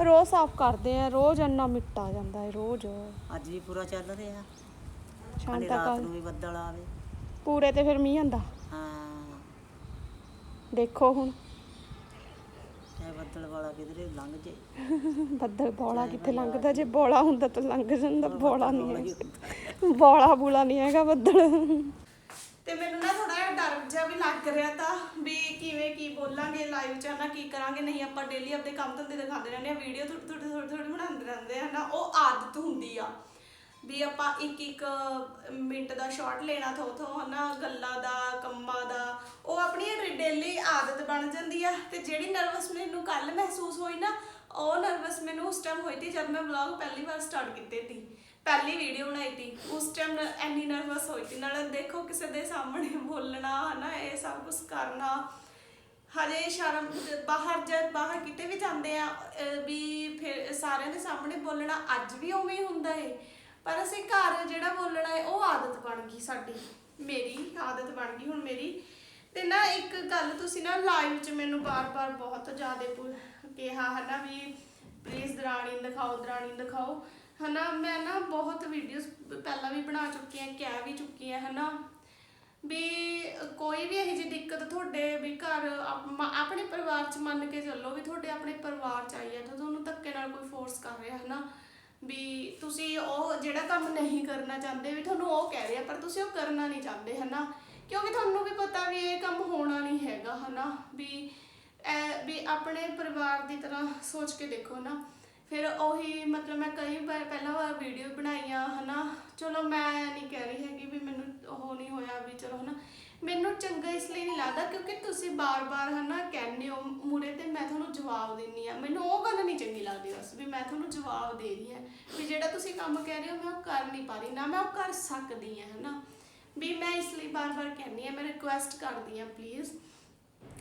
ਰੋਜ਼ ਸਾਫ਼ ਕਰਦੇ ਆ ਰੋਜ਼ ਇੰਨਾ ਮਿੱਟਾ ਜਾਂਦਾ ਹੈ ਰੋਜ਼। ਅੱਜ ਵੀ ਪੂਰਾ ਚੱਲ ਰਿਹਾ। ਸ਼ਾਮ ਹਾਲੇ ਤੱਕ ਰਾਤ ਨੂੰ ਵੀ ਬੱਦਲ ਆਵੇ। ਪੂਰੇ ਤੇ ਫਿਰ ਮੀਂਹ ਆਂਦਾ ਹਾਂ। ਦੇਖੋ ਹੁਣ। ਚਾਹੇ ਬੱਦਲ ਵਾਲਾ ਕਿਧਰੇ ਲੰਘ ਜੇ। ਬੱਦਲ ਬੋਲਾ ਕਿੱਥੇ ਲੰਘਦਾ? ਜੇ ਬੋਲਾ ਹੁੰਦਾ ਤਾਂ ਲੰਘ ਜਾਂਦਾ ਬੋਲਾ ਨਹੀਂ ਹੈ ਬੋਲਾ ਬੂਲਾ ਨਹੀਂ ਹੈਗਾ ਬੱਦਲ। ਤੇ ਮੈਨੂੰ ਨਾ ਥੋੜਾ ਜਿਹਾ ਡਰ ਜਿਹਾ ਵੀ ਲੱਗ ਰਿਹਾ ਤਾਂ ਵੀ ਕਿਵੇਂ ਕੀ ਬੋਲਾਂਗੇ ਲਾਈਵ ਚ ਨਾ ਕੀ ਕਰਾਂਗੇ ਨਹੀਂ ਆਪਾਂ ਡੇਲੀ ਆਪਣੇ ਕੰਮ ਧੰਦੇ ਦਿਖਾਉਂਦੇ ਰਹਿੰਦੇ ਆ ਵੀਡੀਓ ਥੋੜੀ ਥੋੜੀ ਥੋੜੀ ਥੋੜੀ ਬਣਾਉਂਦੇ ਰਹਿੰਦੇ ਆ ਨਾ ਉਹ ਆਦਤ ਹੁੰਦੀ ਆ। ਵੀ ਆਪਾਂ ਇੱਕ ਇੱਕ ਮਿੰਟ ਦਾ ਸ਼ਾਟ ਲੈਣਾ, ਥੋ ਥੋ ਹਨਾ, ਗੱਲਾਂ ਦਾ, ਕੰਮਾਂ ਦਾ, ਉਹ ਆਪਣੀ ਡੇਲੀ ਆਦਤ ਬਣ ਜਾਂਦੀ ਆ। ਤੇ ਜਿਹੜੀ ਨਰਵਸ ਮੈਨੂੰ ਕੱਲ ਮਹਿਸੂਸ ਹੋਈ ਨਾ, ਉਹ ਨਰਵਸ ਮੈਨੂੰ ਉਸ ਟਾਈਮ ਹੋਈ ਤੀ ਜਦ ਮੈਂ ਵਲੌਗ ਪਹਿਲੀ ਵਾਰ ਸਟਾਰਟ ਕੀਤੇ ਤੀ। ਪਹਿਲੀ ਵੀਡੀਓ ਬਣਾਈ ਤੀ। ਉਸ ਟਾਈਮ ਐਨੀ ਨਰਵਸ ਹੋਈ ਤੀ। ਨਾਲ ਦੇਖੋ ਕਿਸੇ ਦੇ ਸਾਹਮਣੇ ਬੋਲਣਾ, ਹਨਾ, ਇਹ ਸਭ ਕੁਝ ਕਰਨਾ। ਹਜੇ ਸ਼ਰਮ ਬਾਹਰ ਜਦ ਬਾਹਰ ਕਿਤੇ ਵੀ ਜਾਂਦੇ ਆ ਵੀ ਫਿਰ ਸਾਰਿਆਂ ਦੇ ਸਾਹਮਣੇ ਬੋਲਣਾ, ਅੱਜ ਵੀ ਉਵੇਂ ਹੀ ਹੁੰਦਾ ਏ। ਪਰ ਅਸੀਂ ਘਰ ਜਿਹੜਾ ਬੋਲਣਾ ਏ ਉਹ ਆਦਤ ਬਣ ਗਈ ਸਾਡੀ। ਮੇਰੀ ਆਦਤ ਬਣ ਗਈ, ਹੁਣ ਮੇਰੀ। ਤੇ ਨਾ ਇੱਕ ਗੱਲ ਤੁਸੀਂ ਨਾ ਲਾਈਵ 'ਚ ਮੈਨੂੰ ਬਾਰ-ਬਾਰ ਬਹੁਤ ਜ਼ਿਆਦਾ ਕਿਹਾ ਹਨਾ ਵੀ ਪਲੀਜ਼ ਦਰਾਣੀ ਦਿਖਾਓ ਦਰਾਣੀ ਦਿਖਾਓ। ਹਨਾ ਮੈਂ ਨਾ ਬਹੁਤ ਵੀਡੀਓਜ਼ ਪਹਿਲਾਂ ਵੀ ਬਣਾ ਚੁੱਕੀ ਹਾਂ, ਕਹਿ ਵੀ ਚੁੱਕੀ ਆ ਹਨਾ। ਵੀ ਕੋਈ ਵੀ ਇਹੋ ਜਿਹੀ ਦਿੱਕਤ ਤੁਹਾਡੇ ਵੀ ਘਰ ਆਪਣੇ ਪਰਿਵਾਰ ਚ ਮੰਨ ਕੇ ਚੱਲੋ ਵੀ ਤੁਹਾਡੇ ਆਪਣੇ ਪਰਿਵਾਰ ਚ ਆਈ ਹੈ, ਤਾਂ ਤੁਹਾਨੂੰ ਧੱਕੇ ਨਾਲ ਕੋਈ ਫੋਰਸ ਕਰ ਰਿਹਾ ਹੈ ਨਾ ਵੀ ਤੁਸੀਂ ਉਹ ਜਿਹੜਾ ਕੰਮ ਨਹੀਂ ਕਰਨਾ ਚਾਹੁੰਦੇ ਵੀ ਤੁਹਾਨੂੰ ਉਹ ਕਹਿ ਰਿਹਾ ਪਰ ਤੁਸੀਂ ਉਹ ਕਰਨਾ ਨਹੀਂ ਚਾਹੁੰਦੇ, ਹਨਾ? ਕਿਉਂਕਿ ਤੁਹਾਨੂੰ ਵੀ ਪਤਾ ਵੀ ਇਹ ਕੰਮ ਹੋਣਾ ਨਹੀਂ ਹੈਗਾ, ਹਨਾ? ਵੀ ਐ, ਵੀ ਆਪਣੇ ਪਰਿਵਾਰ ਦੀ ਤਰ੍ਹਾਂ ਸੋਚ ਕੇ ਦੇਖੋ ਨਾ ਫਿਰ ਉਹੀ ਮਤਲਬ ਮੈਂ ਕਈ ਵਾਰ ਪਹਿਲਾਂ ਵਾਰ ਵੀਡੀਓ ਬਣਾਈਆਂ, ਹਨਾ? ਚਲੋ ਮੈਂ ਨਹੀਂ ਕਹਿ ਰਹੀ ਹੈਗੀ ਵੀ ਮੈਨੂੰ ਉਹ ਨਹੀਂ ਹੋਇਆ ਵੀ ਚਲੋ, ਹਨਾ? ਮੈਨੂੰ ਚੰਗਾ ਇਸ ਲਈ ਨਹੀਂ ਲੱਗਦਾ ਕਿਉਂਕਿ ਤੁਸੀਂ ਬਾਰ-ਬਾਰ ਹਨਾ ਕਹਿੰਦੇ ਹੋ ਮੂਰੇ ਤੇ ਮੈਂ ਤੁਹਾਨੂੰ ਜਵਾਬ ਦਿੰਨੀ ਆ। ਮੈਨੂੰ ਉਹ ਗੱਲ ਨਹੀਂ ਚੰਗੀ ਲੱਗਦੀ ਬਸ ਵੀ ਮੈਂ ਤੁਹਾਨੂੰ ਜਵਾਬ ਦੇ ਰਹੀ ਹਾਂ ਵੀ ਜਿਹੜਾ ਤੁਸੀਂ ਕੰਮ ਕਹਿ ਰਹੇ ਹੋ ਮੈਂ ਉਹ ਕਰ ਨਹੀਂ ਪਾ ਰਹੀ, ਨਾ ਮੈਂ ਉਹ ਕਰ ਸਕਦੀ ਹਾਂ ਹਨਾ। ਵੀ ਮੈਂ ਇਸ ਲਈ ਬਾਰ-ਬਾਰ ਕਹਿੰਦੀ ਆ ਮੈਂ ਰਿਕੁਐਸਟ ਕਰਦੀ ਆ ਪਲੀਜ਼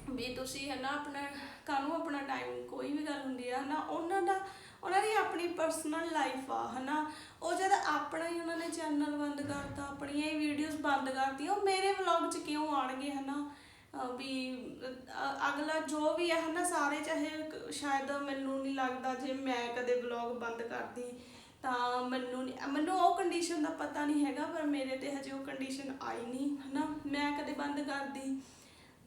ਵੀ ਤੁਸੀਂ ਹਨਾ ਆਪਣਾ ਕਾਨੂੰ ਆਪਣਾ ਟਾਈਮ ਕੋਈ ਵੀ ਗੱਲ ਹੁੰਦੀ ਆ ਹਨਾ, ਉਹਨਾਂ ਦਾ, ਉਹਨਾਂ ਦੀ ਆਪਣੀ ਪਰਸਨਲ ਲਾਈਫ ਆ ਹਨਾ। ਉਹ ਜਦ ਆਪਣਾ ਹੀ ਉਹਨਾਂ ਨੇ ਚੈਨਲ ਬੰਦ ਕਰਤਾ, ਆਪਣੀਆਂ ਹੀ ਵੀਡੀਓ ਵੀਡੀਓਜ਼ ਬੰਦ ਕਰਤੀਆਂ ਉਹ ਮੇਰੇ ਵਲੌਗ 'ਚ ਕਿਉਂ ਆਣਗੇ ਹਨਾ? ਅਹ ਵੀ ਅਗਲਾ ਜੋ ਵੀ ਹੈ ਹਨਾ, ਸਾਰੇ ਚਾਹੇ ਸ਼ਾਇਦ ਮੈਨੂੰ ਨਹੀਂ ਲੱਗਦਾ ਜੇ ਮੈਂ ਕਦੇ ਵਲੌਗ ਬੰਦ ਕਰਦੀ, ਤਾਂ ਮੈਨੂੰ ਨੀ- ਮੈਨੂੰ ਉਹ ਕੰਡੀਸ਼ਨ ਦਾ ਪਤਾ ਨਹੀਂ ਹੈਗਾ, ਪਰ ਮੇਰੇ ਤੇ ਹਜੇ ਉਹ ਕੰਡੀਸ਼ਨ ਆਈ ਨਹੀਂ ਹਨਾ? ਮੈਂ ਕਦੇ ਬੰਦ ਕਰਦੀ,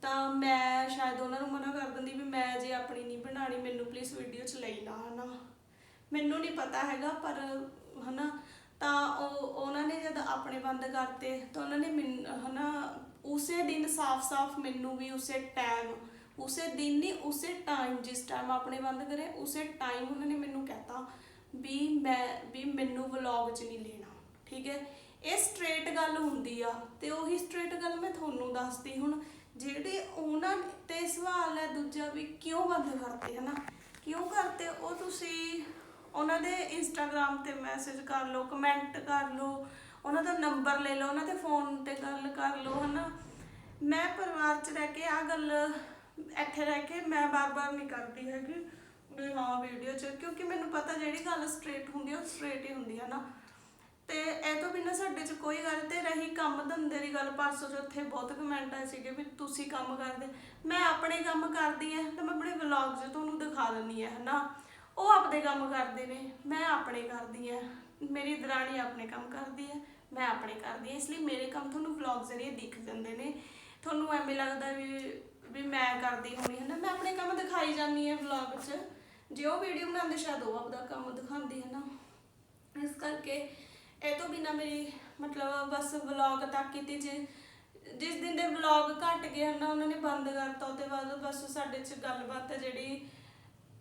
ਤਾਂ ਮੈਂ ਸ਼ਾਇਦ ਉਹਨਾਂ ਨੂੰ ਮਨਾ ਕਰ ਦਿੰਦੀ ਵੀ ਮੈਂ ਜੇ ਆਪਣੀ ਨਹੀਂ ਬਣਾਣੀ, ਮੈਨੂੰ ਪਲੀਜ਼ ਵੀਡੀਓ ਚ ਲਈ ਨਾ, ਹਨਾ? ਮੈਨੂੰ ਨਹੀਂ ਪਤਾ ਹੈਗਾ, ਪਰ ਹਨਾ ਤਾਂ ਉਹ, ਉਹਨਾਂ ਨੇ ਜਦ ਆਪਣੇ ਬੰਦ ਕਰਤੇ, ਤਾਂ ਉਹਨਾਂ ਨੇ ਮੈਨ- ਹਨਾ, ਉਸੇ ਦਿਨ ਸਾਫ਼-ਸਾਫ਼ ਮੈਨੂੰ ਵੀ ਉਸੇ ਟਾਈਮ ਉਸੇ ਦਿਨ ਨਹੀਂ, ਉਸੇ ਟਾਈਮ ਜਿਸ ਟਾਈਮ ਆਪਣੇ ਬੰਦ ਕਰੇ, ਉਸੇ ਟਾਈਮ ਉਹਨਾਂ ਨੇ ਮੈਨੂੰ ਕਹਿਤਾ ਵੀ ਮੈਂ, ਵੀ ਮੈਨੂੰ ਵਲੌਗ 'ਚ ਨਹੀਂ ਲੈਣਾ, ਠੀਕ ਹੈ? ਇਹ ਸਟ੍ਰੇਟ ਗੱਲ ਹੁੰਦੀ ਆ, ਤੇ ਉਹੀ ਸਟ੍ਰੇਟ ਗੱਲ ਮੈਂ ਤੁਹਾਨੂੰ ਦੱਸਦੀ ਹੁਣ, ਜਿਹੜੇ ਉਹਨਾਂ ਤੇ ਸਵਾਲ ਹੈ ਦੂਜਾ ਵੀ ਕਿਉਂ ਬੰਦ ਕਰਤੇ, ਹਨਾ? ਕਿਉਂ ਕਰਤੇ? ਉਹ ਤੁਸੀਂ ਉਹਨਾਂ ਦੇ ਇੰਸਟਾਗ੍ਰam ਤੇ ਮੈਸੇਜ ਕਰ ਲਓ ਕਮੈਂਟ ਕਰ ਲਓ, ਉਹਨਾਂ ਦਾ ਨੰਬਰ ਲੈ ਲਓ, ਉਹਨਾਂ ਦੇ ਫੋਨ ਤੇ ਗੱਲ ਕਰ ਲਓ, ਹਨਾ? ਮੈਂ ਪਰਿਵਾਰ 'ਚ ਰਹਿ ਕੇ ਆ ਗੱਲ ਇੱਥੇ ਰਹਿ ਕੇ ਮੈਂ ਬਾਰ-ਬਾਰ ਨਹੀਂ ਕਰਦੀ ਹੈਗੀ। ਵੀ ਹਾਂ ਵੀਡੀਓ 'ਚ, ਕਿਉਂਕਿ ਮੈਨੂੰ ਪਤਾ ਜਿਹੜੀ ਗੱਲ ਸਟ੍ਰੇਟ ਹੁੰਦੀ ਉਹ ਸਟ੍ਰੇਟ ਹੀ ਹੁੰਦੀ ਹੈ ਨਾ। ਤੇ ਇਹ ਤੋਂ ਬਿਨਾਂ ਸਾਡੇ 'ਚ ਕੋਈ ਗੱਲ ਤੇ ਰਹੀ, ਕੰਮ ਧੰਦੇ ਦੀ ਗੱਲ, ਪਰਸੋਂ ਉੱਥੇ ਬਹੁਤ ਕਮੈਂਟ ਆਏ ਸੀਗੇ ਵੀ ਤੁਸੀਂ ਕੰਮ ਕਰਦੇ। ਮੈਂ ਆਪਣੇ ਕੰਮ ਕਰਦੀ ਆ, ਤੇ ਮੈਂ ਆਪਣੇ ਵਲੌਗ 'ਚ ਤੁਹਾਨੂੰ ਦਿਖਾ ਦਿੰਦੀ ਆ, ਹਨਾ? ਉਹ ਆਪਦੇ ਕੰਮ ਕਰਦੇ ਨੇ, ਮੈਂ ਆਪਣੇ ਕਰਦੀ ਆ। ਮੇਰੀ ਦਰਾਣੀ ਆਪਣੇ ਕੰਮ ਕਰਦੀ ਆ, ਮੈਂ ਆਪਣੇ ਕਰਦੀ ਆ। ਇਸ ਲਈ ਮੇਰੇ ਕੰਮ ਤੁਹਾਨੂੰ ਵਲੌਗ ਜ਼ਰੀਏ ਦਿਖ ਜਾਂਦੇ ਨੇ। ਤੁਹਾਨੂੰ ਐਵੇਂ ਲੱਗਦਾ ਵੀ ਵੀ ਮੈਂ ਕਰਦੀ ਹੋਣੀ ਹੈ ਨਾ ਮੈਂ ਆਪਣੇ ਕੰਮ ਦਿਖਾਈ ਜਾਂਦੀ ਆ ਵਲੌਗ 'ਚ। ਜੇ ਉਹ ਵੀਡੀਓ ਬਣਾਉਂਦੇ, ਸ਼ਾਇਦ ਉਹ ਆਪਦਾ ਕੰਮ ਦਿਖਾਉਂਦੀ ਹੈ ਨਾ ਇਸ ਕਰਕੇ ਇਹ ਤੋਂ ਬਿਨਾ ਮੇਰੀ ਮਤਲਬ ਬਸ ਵਲੌਗ ਤੱਕ ਕੀਤੀ, ਜੇ ਜਿਸ ਦਿਨ ਦੇ ਵਲੌਗ ਘਟ ਗਏ, ਹਨ ਨਾ ਉਹਨਾਂ ਨੇ ਬੰਦ ਕਰਤਾ, ਉਹਦੇ ਬਾਅਦ ਬਸ ਸਾਡੇ 'ਚ ਗੱਲਬਾਤ ਹੈ ਜਿਹੜੀ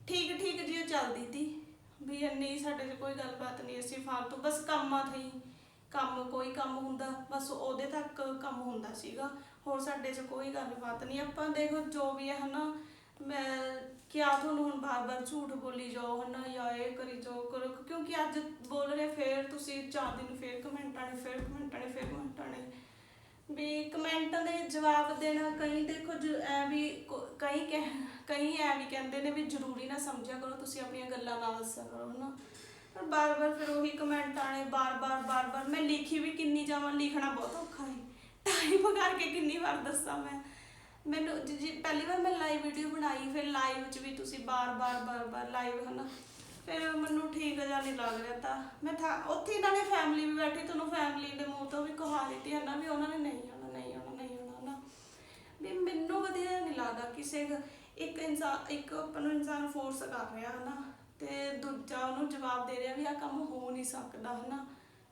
ਠੀਕ ਠੀਕ ਜੀ, ਉਹ ਚੱਲਦੀ ਤੀ। ਵੀ ਇੰਨੀ ਸਾਡੇ 'ਚ ਕੋਈ ਗੱਲਬਾਤ ਨਹੀਂ ਅਸੀਂ ਫਾਲਤੂ, ਬਸ ਕੰਮਾਂ ਥਈ ਕੰਮ, ਕੋਈ ਕੰਮ ਹੁੰਦਾ, ਬਸ ਉਹਦੇ ਤੱਕ ਕੰਮ ਹੁੰਦਾ ਸੀਗਾ। ਹੋਰ ਸਾਡੇ 'ਚ ਕੋਈ ਗੱਲਬਾਤ ਨਹੀਂ। ਆਪਾਂ ਦੇਖੋ, ਜੋ ਵੀ ਹੈ ਹਨਾ, ਮੈਂ ਕਿਆ ਤੁਹਾਨੂੰ ਹੁਣ ਬਾਰ-ਬਾਰ ਝੂਠ ਬੋਲੀ ਜਾਓ ਹਨਾ, ਜਾਂ ਇਹ ਕਰੀ ਜਾਓ, ਕਰੋ। ਕਿਉਂਕਿ ਅੱਜ ਬੋਲ ਰਹੇ, ਫੇਰ ਤੁਸੀਂ ਚਾਰ ਦਿਨ ਫੇਰ ਕਮੈਂਟਾਂ ਨੇ ਫੇਰ ਕਮੈਂਟਾਂ ਨੇ ਫੇਰ ਕਮੈਂਟਾਂ ਨੇ ਵੀ ਕਮੈਂਟਾਂ ਦੇ ਜਵਾਬ ਦੇਣਾ, ਕਈ ਦੇਖੋ, ਜ- ਐ ਕਈ ਕਹਿ, ਕਈ ਐ ਵੀ ਕਹਿੰਦੇ ਨੇ ਵੀ ਜ਼ਰੂਰੀ ਨਾ ਸਮਝਿਆ ਕਰੋ, ਤੁਸੀਂ ਆਪਣੀਆਂ ਗੱਲਾਂ ਨਾ ਦੱਸਿਆ ਕਰੋ, ਹਨਾ? ਪਰ ਬਾਰ-ਬਾਰ ਫਿਰ ਉਹੀ ਕਮੈਂਟ ਆਣੇ ਬਾਰ-ਬਾਰ ਬਾਰ-ਬਾਰ। ਮੈਂ ਲਿਖੀ ਵੀ ਕਿੰਨੀ ਜਾਵਾਂ ਲਿਖਣਾ ਬਹੁਤ ਔਖਾ ਹੈ ਟਾਈਮ ਕਰਕੇ ਕਿੰਨੀ ਵਾਰ ਦੱਸਾਂ ਮੈਂ। ਮੈਨੂੰ ਜੀ ਜੀ, ਪਹਿਲੀ ਵਾਰ ਮੈਂ ਲਾਈਵ ਵੀਡੀਓ ਬਣਾਈ, ਫਿਰ ਲਾਈਵ 'ਚ ਵੀ ਤੁਸੀਂ ਬਾਰ-ਬਾਰ ਬਾਰ-ਬਾਰ ਲਾਈਵ ਹਨਾ? ਫਿਰ ਮੈਨੂੰ ਠੀਕ ਜਿਹਾ ਨਹੀਂ ਲੱਗ ਰਿਹਾ ਤਾਂ। ਮੈਂ ਥਾ, ਉੱਥੇ ਇਹਨਾਂ ਨੇ ਫੈਮਿਲੀ ਵੀ ਬੈਠੀ ਤੁਹਾਨੂੰ ਫੈਮਿਲੀ ਦੇ ਮੂੰਹ ਤੋਂ ਵੀ ਕਹਾ ਦਿੱਤੀ ਹੈ ਨਾ ਵੀ ਉਹਨਾਂ ਨੇ ਨਹੀਂ ਆਉਣਾ ਨਹੀਂ ਆਉਣਾ ਨਹੀਂ ਆਉਣਾ ਨਾ ਵੀ ਮੈਨੂੰ ਵਧੀਆ ਨਹੀਂ ਲੱਗਦਾ ਕਿਸੇ ਇੱਕ ਇਨਸਾਨ ਇੱਕ ਆਪਾਂ ਨੂੰ ਇਨਸਾਨ ਫੋਰਸ ਕਰ ਰਿਹਾ ਹਨਾ, ਤੇ ਦੂਜਾ ਉਹਨੂੰ ਜਵਾਬ ਦੇ ਰਿਹਾ ਵੀ ਆ ਕੰਮ ਹੋ ਨਹੀਂ ਸਕਦਾ ਹਨਾ।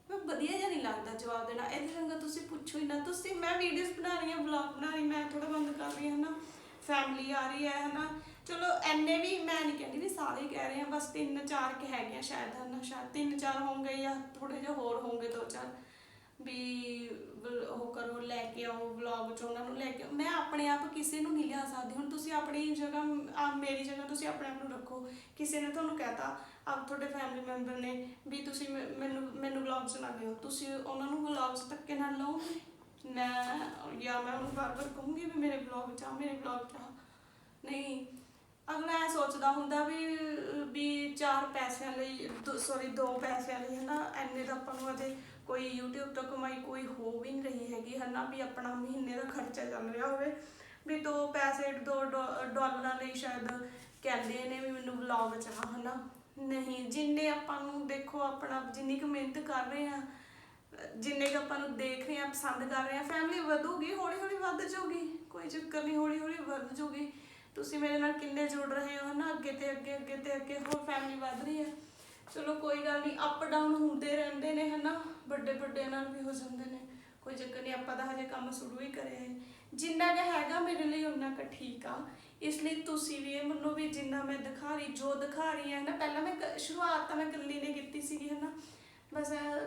ਮੈਂ ਵਧੀਆ ਜਿਹਾ ਨਹੀਂ ਲੱਗਦਾ ਜਵਾਬ ਦੇਣਾ। ਇਹਦੇ ਰੰਗਾ ਤੁਸੀਂ ਪੁੱਛੋ ਹੀ ਨਾ। ਤੁਸੀਂ ਮੈਂ ਵੀਡੀਓਜ਼ ਬਣਾ ਰਹੀ ਹਾਂ ਵਲੌਗ ਬਣਾ ਰਹੀ, ਮੈਂ ਥੋੜਾ ਬੰਦ ਕਰ ਰਹੀ ਹਾਂ ਨਾ ਫੈਮਿਲੀ ਆ ਰਹੀ ਹੈ ਹਨਾ। ਚਲੋ ਐਨੇ ਵੀ ਮੈਂ ਨਹੀਂ ਕਹਿੰਦੀ ਵੀ ਸਾਰੇ ਹੀ ਕਹਿ ਰਹੇ ਆ, ਬਸ ਤਿੰਨ ਚਾਰ ਕਿ ਹੈਗੇ ਆ ਸ਼ਾਇਦ ਹਨਾ, ਸ਼ਾਇਦ ਤਿੰਨ ਚਾਰ ਹੋਣਗੇ ਜਾਂ ਥੋੜੇ ਜਿਹਾ ਹੋਰ ਹੋਣਗੇ ਦੋ ਚਾਰ। ਵੀ ਵਲ- ਉਹ ਕਰੋ, ਲੈ ਕੇ ਆਓ ਵਲੌਗ ਚ ਉਹਨਾਂ ਨੂੰ ਲੈ ਕੇ ਆਓ। ਮੈਂ ਆਪਣੇ ਆਪ ਕਿਸੇ ਨੂੰ ਨਹੀਂ ਲਿਆ ਸਕਦੀ। ਹੁਣ ਤੁਸੀਂ ਆਪਣੀ ਜਗ੍ਹਾ, ਆ ਮੇਰੀ ਜਗ੍ਹਾ ਤੁਸੀਂ ਆਪਣੇ ਆਪ ਨੂੰ ਰੱਖੋ। ਕਿਸੇ ਨੇ ਤੁਹਾਨੂੰ ਕਹਿਤਾ, ਆਪ ਤੁਹਾਡੇ ਫੈਮਿਲੀ ਮੈਂਬਰ ਨੇ ਵੀ ਤੁਸੀਂ ਮੈ- ਮੈਨੂੰ ਮੈਨੂੰ ਵਲੌਗ ਚ ਨਾ ਲਿਓ। ਤੁਸੀਂ ਉਹਨਾਂ ਨੂੰ ਵਲੌਗ ਚ ਧੱਕੇ ਨਾਲ ਲਓਗੇ? ਮੈਂ, ਜਾਂ ਮੈਂ ਉਹਨੂੰ ਬਾਰ-ਬਾਰ ਕਹੂੰਗੀ ਵੀ ਮੇਰੇ ਵਲੌਗ ਚ ਆ, ਮੇਰੇ ਵਲੌਗ ਚ ਆ। ਨਹੀਂ, ਅਗਲਾ ਇਹ ਸੋਚਦਾ ਹੁੰਦਾ ਵੀ ਵੀ ਚਾਰ ਪੈਸਿਆਂ ਲਈ ਸੌਰੀ ਦੋ ਪੈਸਿਆਂ ਲਈ ਹਨਾ ਐਨੇ ਦਾ ਆਪਾਂ ਨੂੰ ਅਜੇ ਕੋਈ YouTube ਤੋਂ ਕਮਾਈ ਕੋਈ ਹੋ ਵੀ ਨਹੀਂ ਰਹੀ ਹੈਗੀ, ਹਨਾ ਵੀ ਆਪਣਾ ਮਹੀਨੇ ਦਾ ਖਰਚਾ ਚੱਲ ਰਿਹਾ ਹੋਵੇ। ਵੀ ਦੋ ਪੈਸੇ, ਦੋ ਡੋ- ਡਾਲਰਾਂ ਲਈ ਸ਼ਾਇਦ ਕਹਿੰਦੇ ਨੇ ਵੀ ਮੈਨੂੰ ਵਲੌਗ ਚਾਹ ਆ ਹਨਾ। ਨਹੀਂ, ਜਿੰਨੇ ਆਪਾਂ ਨੂੰ ਦੇਖੋ ਆਪਣਾ ਜਿੰਨੀ ਕੁ ਮਿਹਨਤ ਕਰ ਰਹੇ ਆ ਜਿੰਨੇ ਕੁ ਆਪਾਂ ਨੂੰ ਦੇਖ ਰਹੇ ਆ ਪਸੰਦ ਕਰ ਰਹੇ ਆ ਫੈਮਿਲੀ ਵਧੂਗੀ ਹੌਲੀ ਹੌਲੀ ਵੱਧ ਜਾਊਗੀ। ਕੋਈ ਚੱਕਰ ਨਹੀਂ ਹੌਲੀ ਹੌਲੀ ਵੱਧ ਜਾਊਗੀ। ਤੁਸੀਂ ਮੇਰੇ ਨਾਲ ਕਿੰਨੇ ਜੁੜ ਰਹੇ ਹੋ ਨਾ ਅੱਗੇ ਤੇ ਅੱਗੇ ਅੱਗੇ ਤੇ ਅੱਗੇ ਹੋਰ ਫੈਮਿਲੀ ਵੱਧ ਰਹੀ ਹੈ। ਚਲੋ ਕੋਈ ਗੱਲ ਨਹੀਂ ਅਪ ਡਾਊਨ ਹੁੰਦੇ ਰਹਿੰਦੇ ਨੇ ਹਨਾ, ਵੱਡੇ ਵੱਡੇ ਨਾਲ ਵੀ ਹੋ ਜਾਂਦੇ ਨੇ। ਕੋਈ ਚੱਕਰ ਨਹੀਂ, ਆਪਾਂ ਤਾਂ ਹਜੇ ਕੰਮ ਸ਼ੁਰੂ ਹੀ ਕਰਿਆ ਹੈ ਜਿੰਨਾ ਕੁ ਹੈਗਾ ਮੇਰੇ ਲਈ ਉਨਾ ਕੁ ਠੀਕ ਆ। ਇਸ ਲਈ ਤੁਸੀਂ ਵੀ ਇਹ ਮੰਨੋ ਵੀ ਜਿੰਨਾ ਮੈਂ ਦਿਖਾ ਰਹੀ, ਜੋ ਦਿਖਾ ਰਹੀ ਹਾਂ ਨਾ ਪਹਿਲਾਂ ਮੈਂ ਕ- ਸ਼ੁਰੂਆਤ ਤਾਂ ਮੈਂ ਇਕੱਲੀ ਨੇ ਕੀਤੀ ਸੀਗੀ, ਹਨਾ। ਬਸ ਇਹ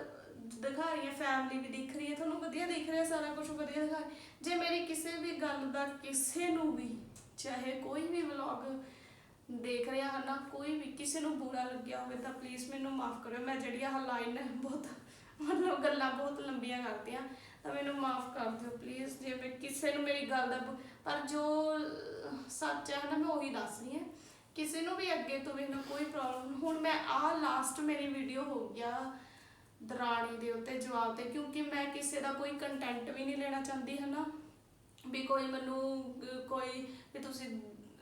ਦਿਖਾ ਰਹੀ ਹਾਂ ਫੈਮਿਲੀ ਵੀ ਦਿਖ ਰਹੀ ਹੈ ਤੁਹਾਨੂੰ ਵਧੀਆ ਦਿਖ ਰਿਹਾ ਸਾਰਾ ਕੁਝ ਵਧੀਆ ਦਿਖਾ ਜੇ ਮੇਰੀ ਕਿਸੇ ਵੀ ਗੱਲ ਦਾ ਕਿਸੇ ਨੂੰ ਵੀ, ਚਾਹੇ ਕੋਈ ਵੀ ਵਲੌਗ ਦੇਖ ਰਿਹਾ ਹੈ ਨਾ ਕੋਈ ਵੀ ਕਿਸੇ ਨੂੰ ਬੁਰਾ ਲੱਗਿਆ ਹੋਵੇ ਤਾਂ ਪਲੀਜ਼ ਮੈਨੂੰ ਮਾਫ ਕਰਿਓ। ਮੈਂ ਜਿਹੜੀਆਂ ਆਹ ਲਾਈਨ ਬਹੁਤ ਮਤਲਬ ਗੱਲਾਂ ਬਹੁਤ ਲੰਬੀਆਂ ਕਰਤੀਆਂ ਤਾਂ ਮੈਨੂੰ ਮਾਫ ਕਰ ਦਿਓ ਪਲੀਜ਼ ਜੇ ਮੈਂ ਕਿਸੇ ਨੂੰ ਮੇਰੀ ਗੱਲ ਦਾ ਬੁ- ਪਰ ਜੋ ਸੱਚ ਹੈ ਨਾ ਮੈਂ ਉਹੀ ਦੱਸ ਰਹੀ ਹਾਂ। ਕਿਸੇ ਨੂੰ ਵੀ ਅੱਗੇ ਤੋਂ ਵੀ ਨਾ ਕੋਈ ਪ੍ਰੋਬਲਮ ਹੁਣ ਮੈਂ ਆਹ ਲਾਸਟ ਮੇਰੀ ਵੀਡੀਓ ਹੋ ਗਿਆ ਦਰਾਣੀ ਦੇ ਉੱਤੇ ਜਵਾਬ ਤੇ ਕਿਉਂਕਿ ਮੈਂ ਕਿਸੇ ਦਾ ਕੋਈ ਕੰਟੈਂਟ ਵੀ ਨਹੀਂ ਲੈਣਾ ਚਾਹੁੰਦੀ ਹਨਾ? ਵੀ ਕੋਈ ਮੈਨੂੰ ਅਹ, ਕੋਈ ਵੀ ਤੁਸੀਂ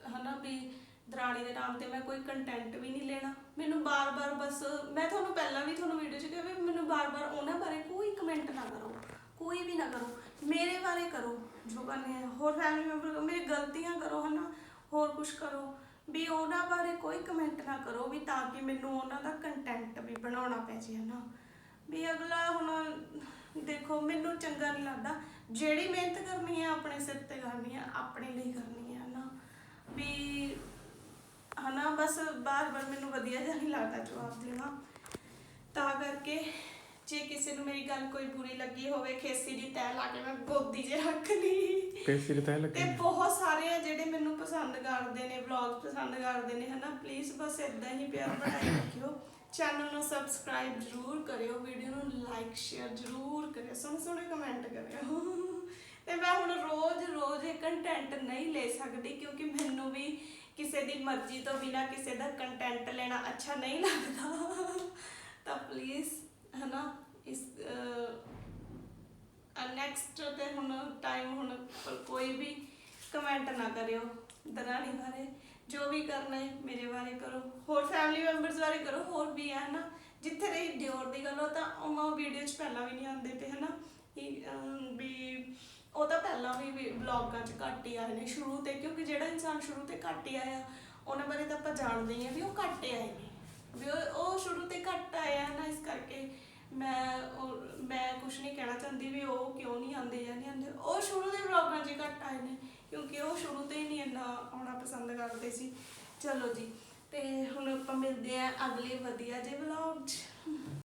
ਹਨਾ ਵੀ ਦਰਾਣੀ ਦੇ ਨਾਮ ਤੇ ਮੈਂ ਕੋਈ ਕੰਟੈਂਟ ਵੀ ਨਹੀਂ ਲੈਣਾ। ਮੈਨੂੰ ਬਾਰ-ਬਾਰ ਬਸ, ਮੈਂ ਤੁਹਾਨੂੰ ਪਹਿਲਾਂ ਵੀ ਤੁਹਾਨੂੰ ਵੀਡੀਓ 'ਚ ਕਿਹਾ ਵੀ ਮੈਨੂੰ ਬਾਰ-ਬਾਰ ਉਹਨਾਂ ਬਾਰੇ ਕੋਈ ਕਮੈਂਟ ਨਾ ਕਰੋ, ਕੋਈ ਵੀ ਨਾ ਕਰੋ। ਮੇਰੇ ਬਾਰੇ ਕਰੋ, ਜੋ ਕਰਨੇ ਆ। ਹੋਰ ਫੈਮਿਲੀ ਮੈਂਬਰ ਮੇਰੀ ਗਲਤੀਆਂ ਕਰੋ, ਹਨਾ? ਹੋਰ ਕੁਝ ਕਰੋ। ਵੀ ਉਹਨਾਂ ਬਾਰੇ ਕੋਈ ਕਮੈਂਟ ਨਾ ਕਰੋ ਵੀ ਤਾਂ ਕਿ ਮੈਨੂੰ ਉਹਨਾਂ ਦਾ ਕੰਟੈਂਟ ਵੀ ਬਣਾਉਣਾ ਪੈ ਜੇ, ਹਨਾ? ਵੀ ਅਗਲਾ ਹੁਣ ਦੇਖੋ, ਮੈਨੂੰ ਚੰਗਾ ਨਹੀਂ ਲੱਗਦਾ। ਜਿਹੜੀ ਮਿਹਨਤ ਕਰਨੀ ਹੈ ਆਪਣੇ ਸਿਰ ਤੇ ਕਰਨੀ ਹੈ ਆਪਣੇ ਲਈ ਕਰਨੀ ਹੈ ਹਨਾ? ਵੀ ਹਨਾ ਬਸ ਬਾਰ-ਬਾਰ ਮੈਨੂੰ ਵਧੀਆ ਜਿਹਾ ਨਹੀਂ ਲੱਗਦਾ ਜਵਾਬ ਦੇਣਾ। ਤਾਂ ਕਰਕੇ ਜੇ ਕਿਸੇ ਨੂੰ ਮੇਰੀ ਗੱਲ ਕੋਈ ਬੁਰੀ ਲੱਗੀ ਹੋਵੇ ਖੇਸੀ ਦੀ ਤੈਅ ਲਾ ਕੇ ਮੈਂ ਗੋਦੀ 'ਚ ਰੱਖ ਲਈ ਪੈਸੇ ਦੇ ਤਾਂ ਤੇ ਲੱਗੇ ਬਹੁਤ ਸਾਰੇ ਆ ਜਿਹੜੇ ਮੈਨੂੰ ਪਸੰਦ ਕਰਦੇ ਨੇ ਵਲੌਗ ਪਸੰਦ ਕਰਦੇ ਨੇ ਹਨਾ। ਪਲੀਜ਼ ਬਸ ਇਦਾਂ ਹੀ ਪਿਆਰ ਬਣਾਈ ਰੱਖਿਓ। ਚੈਨਲ ਨੂੰ ਸਬਸਕ੍ਰਾਈਬ ਜਰੂਰ ਕਰਿਓ ਵੀਡੀਓ ਨੂੰ ਲਾਈਕ ਸ਼ੇਅਰ ਜਰੂਰ ਕਰਿਓ ਸੋਹਣੇ ਸੋਹਣੇ ਕਮੈਂਟ ਕਰਿਓ। ਤੇ ਮੈਂ ਹੁਣ ਰੋਜ਼ ਰੋਜ਼ ਇਹ ਕੰਟੈਂਟ ਨਹੀਂ ਲੈ ਸਕਦੀ ਕਿਉਂਕਿ ਮੈਨੂੰ ਵੀ ਕਿਸੇ ਦੀ ਮਰਜ਼ੀ ਤੋਂ ਬਿਨਾ ਕਿਸੇ ਦਾ ਕੰਟੈਂਟ ਲੈਣਾ ਅੱਛਾ ਨਹੀਂ ਲੱਗਦਾ। ਤਾਂ ਪਲੀਜ਼ ਹਨਾ ਇਸ ਨੈਕਸਟ ਤੇ ਹੁਣ ਟਾਈਮ ਹੁਣ ਕੋਈ ਵੀ ਕਮੈਂਟ ਨਾ ਕਰਿਓ ਦਰਾਣੀ ਬਾਰੇ ਜੋ ਵੀ ਕਰਨਾ ਹੈ ਮੇਰੇ ਬਾਰੇ ਕਰੋ ਹੋਰ ਫੈਮਿਲੀ ਮੈਂਬਰਸ ਬਾਰੇ ਕਰੋ ਹੋਰ ਵੀ ਹੈ ਨਾ ਜਿੱਥੇ ਰਹੀ ਦਿਓਰ ਦੀ ਗੱਲ ਹੋ ਤਾਂ ਉਹ ਵੀਡੀਓ 'ਚ ਪਹਿਲਾਂ ਵੀ ਨਹੀਂ ਆਉਂਦੇ ਤੇ ਹਨਾ। ਇਹ, ਵੀ ਉਹ ਤਾਂ ਪਹਿਲਾਂ ਵੀ ਵਲੌਗਾਂ 'ਚ ਘੱਟ ਹੀ ਆਏ ਨੇ ਸ਼ੁਰੂ ਤੇ, ਕਿਉਂਕਿ ਜਿਹੜਾ ਇਨਸਾਨ ਸ਼ੁਰੂ ਤੇ ਘੱਟ ਹੀ ਆਇਆ, ਉਹਨਾਂ ਬਾਰੇ ਤਾਂ ਆਪਾਂ ਜਾਣਦੇ ਹੀ ਆ ਵੀ ਉਹ ਘੱਟ ਹੀ ਆਏ ਨੇ ਵੀ ਉਹ ਉਹ ਸ਼ੁਰੂ ਤੇ ਘੱਟ ਆਇਆ ਨਾ, ਇਸ ਕਰਕੇ ਮੈਂ ਉਹ, ਮੈਂ ਕੁਝ ਨਹੀਂ ਕਹਿਣਾ ਚਾਹੁੰਦੀ ਵੀ ਉਹ ਕਿਉਂ ਨਹੀਂ ਆਉਂਦੇ ਜਾਂ ਨਹੀਂ ਆਉਂਦੇ। ਉਹ ਸ਼ੁਰੂ ਦੇ ਵਲੌਗਾਂ 'ਚ ਘੱਟ ਆਏ ਨੇ, ਕਿਉਂਕਿ ਉਹ ਸ਼ੁਰੂ 'ਤੇ ਹੀ ਨਹੀਂ ਇੰਨਾ ਆਉਣਾ ਪਸੰਦ ਕਰਦੇ ਸੀ। ਚਲੋ ਜੀ, ਤੇ ਹੁਣ ਆਪਾਂ ਮਿਲਦੇ ਆਂ ਅਗਲੇ ਵਧੀਆ ਜਿਹੇ ਵਲੌਗ 'ਚ।